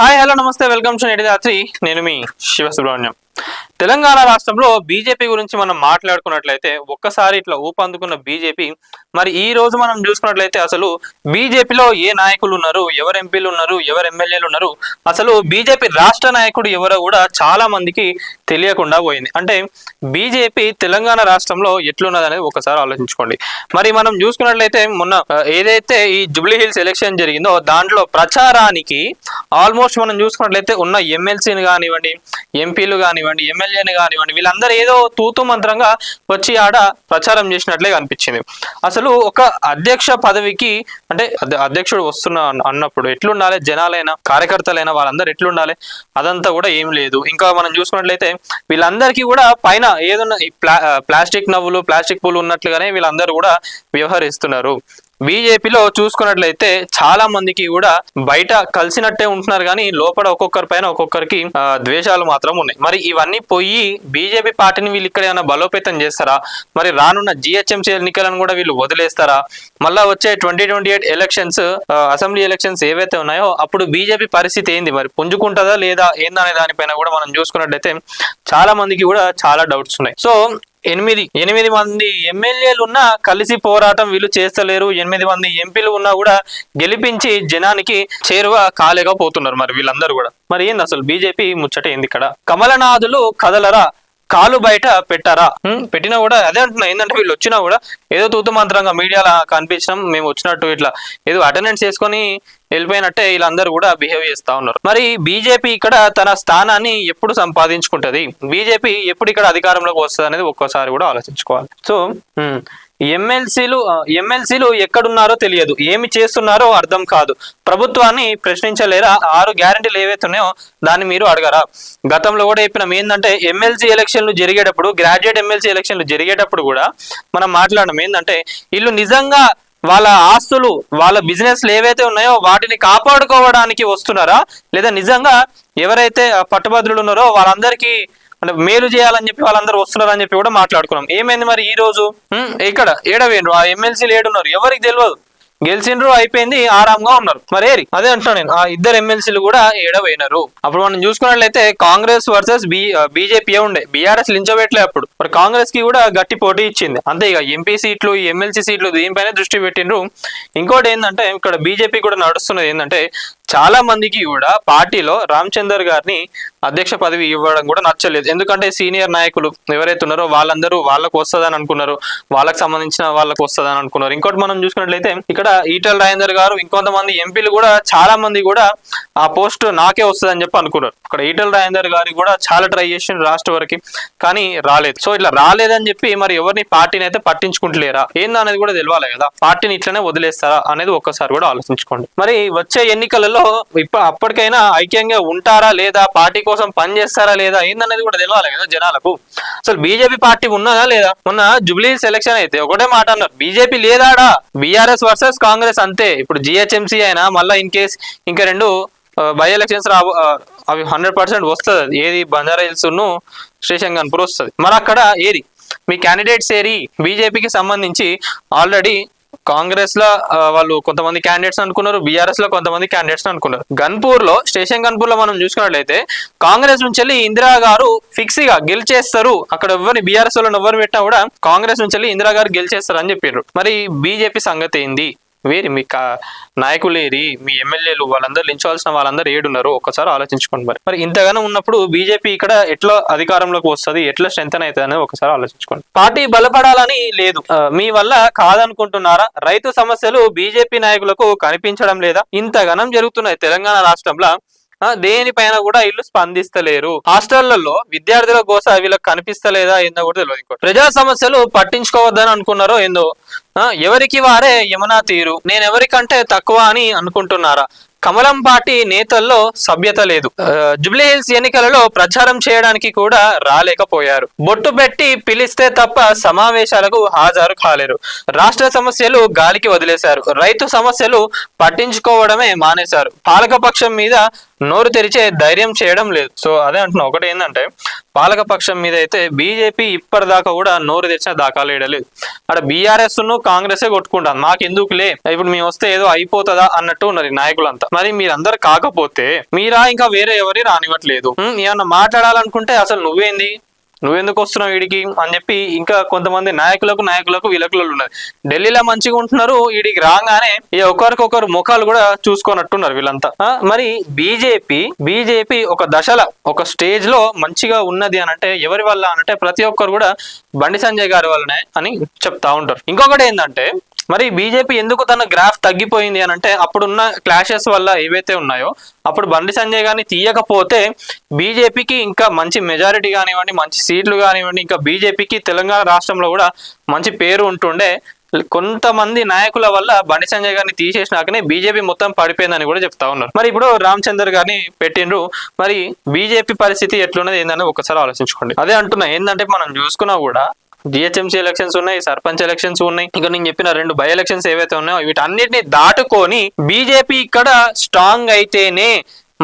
Hi hello namaste welcome to నేటి రాత్రి నేను మీ శివ సుబ్రహ్మణ్యం. తెలంగాణ రాష్ట్రంలో బీజేపీ గురించి మనం మాట్లాడుకున్నట్లయితే ఒక్కసారి ఇట్లా ఊపందుకున్న బీజేపీ మరి ఈ రోజు మనం చూసుకున్నట్లయితే అసలు బీజేపీలో ఏ నాయకులు ఉన్నారు ఎవరు ఎంపీలు ఉన్నారు ఎవరు ఎమ్మెల్యేలు ఉన్నారు అసలు బీజేపీ రాష్ట్ర నాయకుడు ఎవరో కూడా చాలా మందికి తెలియకుండా పోయింది. అంటే బీజేపీ తెలంగాణ రాష్ట్రంలో ఎట్లున్నది అనేది ఒకసారి ఆలోచించుకోండి. మరి మనం చూసుకున్నట్లయితే మొన్న ఏదైతే ఈ జూబ్లీ హిల్స్ ఎలక్షన్ జరిగిందో దాంట్లో ప్రచారానికి ఆల్మోస్ట్ మనం చూసుకున్నట్లయితే ఉన్న ఎమ్మెల్సీని కానివ్వండి ఎంపీలు కానివ్వండి ఎమ్మెల్యేని కానివ్వండి వీళ్ళందరూ ఏదో తూతు మంత్రంగా వచ్చి ఆడ ప్రచారం చేసినట్లే కనిపించింది. అసలు ఒక అధ్యక్ష పదవికి అంటే అధ్యక్షుడు వస్తున్నా అన్నప్పుడు ఎట్లుండాలి? జనాలైనా కార్యకర్తలైనా వాళ్ళందరూ ఎట్లుండాలి? అదంతా కూడా ఏం లేదు. ఇంకా మనం చూసుకున్నట్లయితే వీళ్ళందరికీ కూడా పైన ఏదన్నా ప్లా ప్లాస్టిక్ నవ్వులు ప్లాస్టిక్ పూలు ఉన్నట్లుగానే వీళ్ళందరూ కూడా వ్యవహరిస్తున్నారు. బీజేపీలో చూసుకున్నట్లయితే చాలా మందికి కూడా బయట కలిసినట్టే ఉంటున్నారు కానీ లోపల ఒక్కొక్కరి పైన ఒక్కొక్కరికి ద్వేషాలు మాత్రం ఉన్నాయి. మరి ఇవన్నీ పోయి బీజేపీ పార్టీని వీళ్ళు ఇక్కడ ఏమైనా బలోపేతం చేస్తారా? మరి రానున్న జిహెచ్ఎంసీ ఎన్నికలను కూడా వీళ్ళు వదిలేస్తారా? మళ్ళా వచ్చే twenty twenty eight elections assembly elections ఏవైతే ఉన్నాయో అప్పుడు బీజేపీ పరిస్థితి ఏంది? మరి పుంజుకుంటుందా లేదా ఏందనే దానిపైన కూడా మనం చూసుకున్నట్లయితే చాలా మందికి కూడా చాలా డౌట్స్ ఉన్నాయి. సో ఎనిమిది ఎనిమిది మంది ఎమ్మెల్యేలు ఉన్నా కలిసి పోరాటం వీళ్ళు చేస్తలేరు. ఎనిమిది మంది ఎంపీలు ఉన్నా కూడా గెలిపించి జనానికి చేరువ కాలేకపోతున్నారు మరి వీళ్ళందరూ కూడా. మరి ఏంది అసలు బీజేపీ ముచ్చట ఏంది ఇక్కడ? కమలనాథులు కదలరా? కాలు బయట పెట్టారా? పెట్టినా కూడా అదే అంటున్నా ఏంటంటే వీళ్ళు వచ్చినా కూడా ఏదో తూతు మంత్రంగా మీడియాలో కనిపించడం మేము వచ్చినట్టు ఇట్లా ఏదో అటెండెన్స్ చేసుకొని వెళ్ళిపోయినట్టే వీళ్ళందరూ కూడా బిహేవ్ చేస్తా ఉన్నారు. మరి బీజేపీ ఇక్కడ తన స్థానాన్ని ఎప్పుడు సంపాదించుకుంటది? బీజేపీ ఎప్పుడు ఇక్కడ అధికారంలోకి వస్తుంది అనేది ఒక్కోసారి కూడా ఆలోచించుకోవాలి. సో ఎమ్మెల్సీలు ఎమ్మెల్సీలు ఎక్కడున్నారో తెలియదు. ఏమి చేస్తున్నారో అర్థం కాదు. ప్రభుత్వాన్ని ప్రశ్నించలేరా? ఆరు గ్యారంటీలు ఏవైతే ఉన్నాయో దాన్ని మీరు అడగరా? గతంలో కూడా చెప్పినాం. ఏంటంటే ఎమ్మెల్సీ ఎలక్షన్లు జరిగేటప్పుడు గ్రాడ్యుయేట్ ఎమ్మెల్సీ ఎలక్షన్లు జరిగేటప్పుడు కూడా మనం మాట్లాడడం ఏంటంటే వీళ్ళు నిజంగా వాళ్ళ ఆస్తులు వాళ్ళ బిజినెస్లు ఏవైతే ఉన్నాయో వాటిని కాపాడుకోవడానికి వస్తున్నారా? లేదా నిజంగా ఎవరైతే ఆ పట్టుభద్రులు ఉన్నారో వాళ్ళందరికీ అంటే మేలు చేయాలని చెప్పి వాళ్ళందరూ వస్తున్నారని చెప్పి కూడా మాట్లాడుకున్నాం. ఏమైంది మరి ఈ రోజు? ఇక్కడ ఏడవేండ్రు? ఆ ఎమ్మెల్సీలు ఏడున్నారు. ఎవరికి తెలియదు గెలిచిండ్రు అయిపోయింది ఆరాంగా ఉన్నారు. మరి ఏరి? అదే అంటున్నాను నేను. ఆ ఇద్దరు ఎమ్మెల్సీలు కూడా ఏడవైనారు అప్పుడు మనం చూసుకున్నట్లయితే కాంగ్రెస్ వర్సెస్ బి బీజేపీ ఉండే. బీఆర్ఎస్ లించబెట్టలే అప్పుడు. మరి కాంగ్రెస్కి కూడా గట్టి పోటీ ఇచ్చింది. అంతే ఇక ఎంపీ సీట్లు ఈ ఎమ్మెల్సీ సీట్లు దీనిపైన దృష్టి పెట్టిండ్రు. ఇంకోటి ఏంటంటే ఇక్కడ బీజేపీ కూడా నడుస్తున్నది ఏంటంటే చాలా మందికి కూడా పార్టీలో రామచందర్ గారిని అధ్యక్ష పదవి ఇవ్వడం కూడా నచ్చలేదు. ఎందుకంటే సీనియర్ నాయకులు ఎవరైతే ఉన్నారో వాళ్ళందరూ వాళ్ళకు వస్తుందని అనుకున్నారు. వాళ్ళకి సంబంధించిన వాళ్ళకు వస్తుందని అనుకున్నారు. ఇంకోటి మనం చూసుకున్నట్లయితే ఇక్కడ ఈటల రాజేందర్ గారు ఇంకొంతమంది ఎంపీలు కూడా చాలా మంది కూడా ఆ పోస్ట్ నాకే వస్తుందని చెప్పి అనుకున్నారు. ఇక్కడ ఈటల రాజేందర్ గారికి కూడా చాలా ట్రై చేసి రాష్ట్ర వరకు కానీ రాలేదు. సో ఇట్లా రాలేదని చెప్పి మరి ఎవరిని పార్టీని అయితే పట్టించుకుంటలేరా? ఏందనేది కూడా తెలియాలి కదా. పార్టీని ఇట్లనే వదిలేస్తారా అనేది ఒక్కసారి కూడా ఆలోచించుకోండి. మరి వచ్చే ఎన్నికలలో ఇప్పుడు అప్పటికైనా ఐక్యంగా ఉంటారా లేదా? పార్టీ కోసం పని చేస్తారా లేదా? ఏందనేది కూడా తెలియాలి కదా జనాలకు. అసలు బీజేపీ పార్టీ ఉన్నదా లేదా? మొన్న జూబ్లీ సెలక్షన్ అయితే ఒకటే మాట అన్నారు. బీజేపీ లేదాడా? బీఆర్ఎస్ వర్సెస్ కాంగ్రెస్ అంతే. ఇప్పుడు జిహెచ్ఎంసీ అయినా మళ్ళీ ఇన్ కేస్ ఇంకా రెండు బై ఎలక్షన్స్ రాబో అవి హండ్రెడ్ పర్సెంట్ వస్తుంది. అది ఏది? బంజారా హిల్స్ స్టేషన్ కనుపూర్ వస్తుంది. మరి అక్కడ ఏది? మీ క్యాండిడేట్స్ ఏరి బీజేపీకి సంబంధించి ఆల్రెడీ కాంగ్రెస్లో వాళ్ళు కొంతమంది క్యాండిడేట్స్ అనుకున్నారు బీఆర్ఎస్లో కొంతమంది క్యాండిడేట్స్ అనుకున్నారు. గన్పూర్లో స్టేషన్ గన్పూర్లో మనం చూసుకున్నట్లయితే కాంగ్రెస్ నుంచి వెళ్ళి ఇందిరా గారు ఫిక్స్గా గెలిచేస్తారు. అక్కడ ఎవరిని బీఆర్ఎస్లో ఎవరు పెట్టినా కూడా కాంగ్రెస్ నుంచి వెళ్ళి ఇందిరా గారు గెలిచేస్తారు అని చెప్పారు మరి బీజేపీ సంగతి ఏంది? వేరి మీ నాయకులు ఏరి మీ ఎమ్మెల్యేలు వాళ్ళందరూ లించవలసిన వాళ్ళందరూ ఏడున్నారు. ఒక్కసారి ఆలోచించుకోండి మరి. మరి ఇంతగానో ఉన్నప్పుడు బీజేపీ ఇక్కడ ఎట్లా అధికారంలోకి వస్తుంది? ఎట్లా స్ట్రెంగ్ అవుతుంది అనేది ఒకసారి ఆలోచించుకోండి. పార్టీ బలపడాలని లేదు. మీ వల్ల కాదనుకుంటున్నారా? రైతు సమస్యలు బీజేపీ నాయకులకు కనిపించడం లేదా? ఇంతగానం జరుగుతున్నాయి తెలంగాణ రాష్ట్రంలో. దేనిపైన కూడా వీళ్ళు స్పందిస్తలేరు. హాస్టళ్ళలో విద్యార్థుల కోసం వీళ్ళకి కనిపిస్తలేదా ఏందో కూడా తెలియదు ఇంకోటి ప్రజా సమస్యలు పట్టించుకోవద్దని అనుకున్నారో ఏందో. ఎవరికి వారే యమునా తీరు. నేను ఎవరికంటే తక్కువ అని అనుకుంటున్నారా? కమలం పార్టీ నేతల్లో సభ్యత లేదు. ఆ, జూబ్లీ హిల్స్ ఎన్నికలలో ప్రచారం చేయడానికి కూడా రాలేకపోయారు. బొట్టు పెట్టి పిలిస్తే తప్ప సమావేశాలకు హాజరు కాలేరు. రాష్ట్ర సమస్యలు గాలికి వదిలేశారు. రైతు సమస్యలు పట్టించుకోవడమే మానేశారు. పాలకపక్షం మీద నోరు తెరిచే ధైర్యం చేయడం లేదు. సో అదే అంటున్నా. ఒకటి ఏంటంటే పాలక పక్షం మీద అయితే బీజేపీ ఇప్పటిదాకా కూడా నోరు తెరిచిన దాఖలు వేయలేదు అక్కడ బీఆర్ఎస్ను కాంగ్రెసే కొట్టుకుంటాను మాకు ఎందుకులే ఇప్పుడు మేము వస్తే ఏదో అయిపోతుందా అన్నట్టు ఉన్నారు నాయకులంతా. మరి మీరందరు కాకపోతే మీరా ఇంకా వేరే ఎవరి రానివ్వట్లేదు. ఏమన్నా మాట్లాడాలనుకుంటే అసలు నువ్వేంది? నువ్వెందుకు వస్తున్నావు వీడికి అని చెప్పి ఇంకా కొంతమంది నాయకులకు నాయకులకు విలకులు ఉన్నారు. ఢిల్లీలో మంచిగా ఉంటున్నారు వీడికి రాగానే ఈ ఒకరికొకరు ముఖాలు కూడా చూసుకున్నట్టున్నారు వీళ్ళంతా. మరి బీజేపీ బీజేపీ ఒక దశల ఒక స్టేజ్లో మంచిగా ఉన్నది అని అంటే ఎవరి వల్ల అనంటే ప్రతి ఒక్కరు కూడా బండి సంజయ్ గారి వల్లనే అని చెప్తా ఉంటారు. ఇంకొకటి ఏంటంటే మరి బీజేపీ ఎందుకు తన గ్రాఫ్ తగ్గిపోయింది అని అంటే అప్పుడున్న క్లాషెస్ వల్ల ఏవైతే ఉన్నాయో అప్పుడు బండి సంజయ్ గారిని తీయకపోతే బీజేపీకి ఇంకా మంచి మెజారిటీ కానివ్వండి మంచి సీట్లు కానివ్వండి ఇంకా బీజేపీకి తెలంగాణ రాష్ట్రంలో కూడా మంచి పేరు ఉంటుండే. కొంతమంది నాయకుల వల్ల బండి సంజయ్ గారిని తీసేసినాకనే బీజేపీ మొత్తం పడిపోయిందని కూడా చెప్తా ఉన్నారు. మరి ఇప్పుడు రామచందర్ గారిని పెట్టిండ్రు. మరి బీజేపీ పరిస్థితి ఎట్లున్నది ఏందని ఒకసారి ఆలోచించుకోండి. అదే అంటున్నా ఏంటంటే మనం చూసుకున్నా కూడా జిహెచ్ఎంసీ ఎలక్షన్స్ ఉన్నాయి సర్పంచ్ ఎలక్షన్స్ ఉన్నాయి. ఇంకా నేను చెప్పిన రెండు బై ఎలక్షన్స్ ఏవైతే ఉన్నాయో వీటన్నిటిని దాటుకొని బీజేపీ ఇక్కడ స్ట్రాంగ్ అయితేనే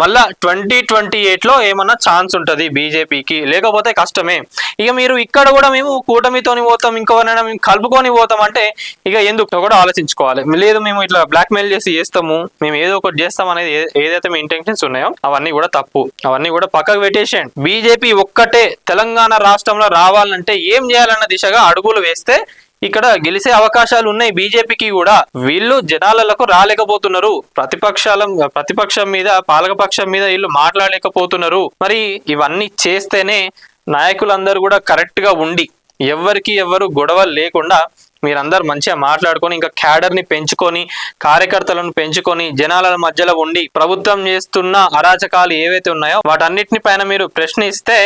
మళ్ళా ట్వంటీ ట్వంటీ ఎయిట్లో ఏమన్నా ఛాన్స్ ఉంటుంది బీజేపీకి. లేకపోతే కష్టమే. ఇక మీరు ఇక్కడ కూడా మేము కూటమితోని పోతాం ఇంకోనైనా మేము కలుపుకొని పోతాం అంటే ఇక ఎందుకు కూడా ఆలోచించుకోవాలి. లేదు మేము ఇట్లా బ్లాక్మెయిల్ చేసి చేస్తాము మేము ఏదో ఒకటి చేస్తాం అనేది ఏదైతే మీ ఇంటెన్షన్స్ ఉన్నాయో అవన్నీ కూడా తప్పు. అవన్నీ కూడా పక్కకు పెట్టేసేయండి. బీజేపీ ఒక్కటే తెలంగాణ రాష్ట్రంలో రావాలంటే ఏం చేయాలన్న దిశగా అడుగులు వేస్తే ఇక్కడ గెలిచే అవకాశాలు ఉన్నాయి బీజేపీకి కూడా. వీళ్ళు జనాలకు రాలేకపోతున్నారు. ప్రతిపక్షాల ప్రతిపక్షం మీద పాలకపక్షం మీద వీళ్ళు మాట్లాడలేకపోతున్నారు. మరి ఇవన్నీ చేస్తేనే నాయకులందరూ కూడా కరెక్ట్గా ఉండి ఎవరికి ఎవరు గొడవలు లేకుండా మీరందరూ మంచిగా మాట్లాడుకొని ఇంకా క్యాడర్ని పెంచుకొని కార్యకర్తలను పెంచుకొని జనాల మధ్యలో ఉండి ప్రభుత్వం చేస్తున్న అరాచకాలు ఏవైతే ఉన్నాయో వాటన్నిటిని పైన మీరు ప్రశ్నిస్తే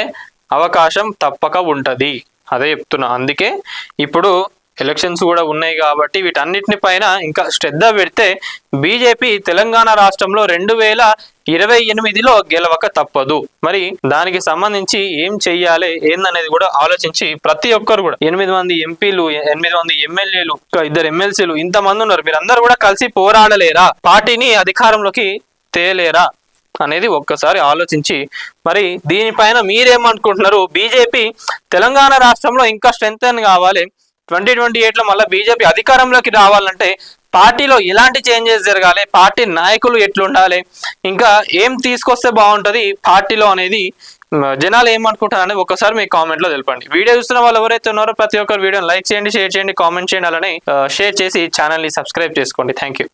అవకాశం తప్పక ఉంటుంది. అదే చెప్తున్నా. అందుకే ఇప్పుడు ఎలక్షన్స్ కూడా ఉన్నాయి కాబట్టి వీటన్నిటిని పైన ఇంకా శ్రద్ధ పెడితే బీజేపీ తెలంగాణ రాష్ట్రంలో రెండు వేల ఇరవై ఎనిమిదిలో గెలవక తప్పదు. మరి దానికి సంబంధించి ఏం చెయ్యాలి ఏందనేది కూడా ఆలోచించి ప్రతి ఒక్కరు కూడా ఎనిమిది మంది ఎంపీలు ఎనిమిది మంది ఎమ్మెల్యేలు ఇద్దరు ఎమ్మెల్సీలు ఇంతమంది ఉన్నారు. మీరందరూ కూడా కలిసి పోరాడలేరా? పార్టీని అధికారంలోకి తేలేరా? అనేది ఒక్కసారి ఆలోచించి మరి దీనిపైన మీరేమనుకుంటున్నారు? బీజేపీ తెలంగాణ రాష్ట్రంలో ఇంకా స్ట్రెంగ్ కావాలి. ట్వంటీ ట్వంటీ ఎయిట్లో మళ్ళీ బీజేపీ అధికారంలోకి రావాలంటే పార్టీలో ఎలాంటి చేంజెస్ జరగాలి? పార్టీ నాయకులు ఎట్లుండాలి? ఇంకా ఏం తీసుకొస్తే బాగుంటుంది? పార్టీలో అనేది జనాలు ఏమనుకుంటారు అనేది ఒకసారి మీ కామెంట్లో తెలపండి. వీడియో చూస్తున్న వాళ్ళు ఎవరైతే ఉన్నారో ప్రతి ఒక్కరు వీడియోని లైక్ చేయండి షేర్ చేయండి కామెంట్ చేయండి అలానే షేర్ చేసి ఛానల్ని సబ్స్క్రైబ్ చేసుకోండి. Thank you.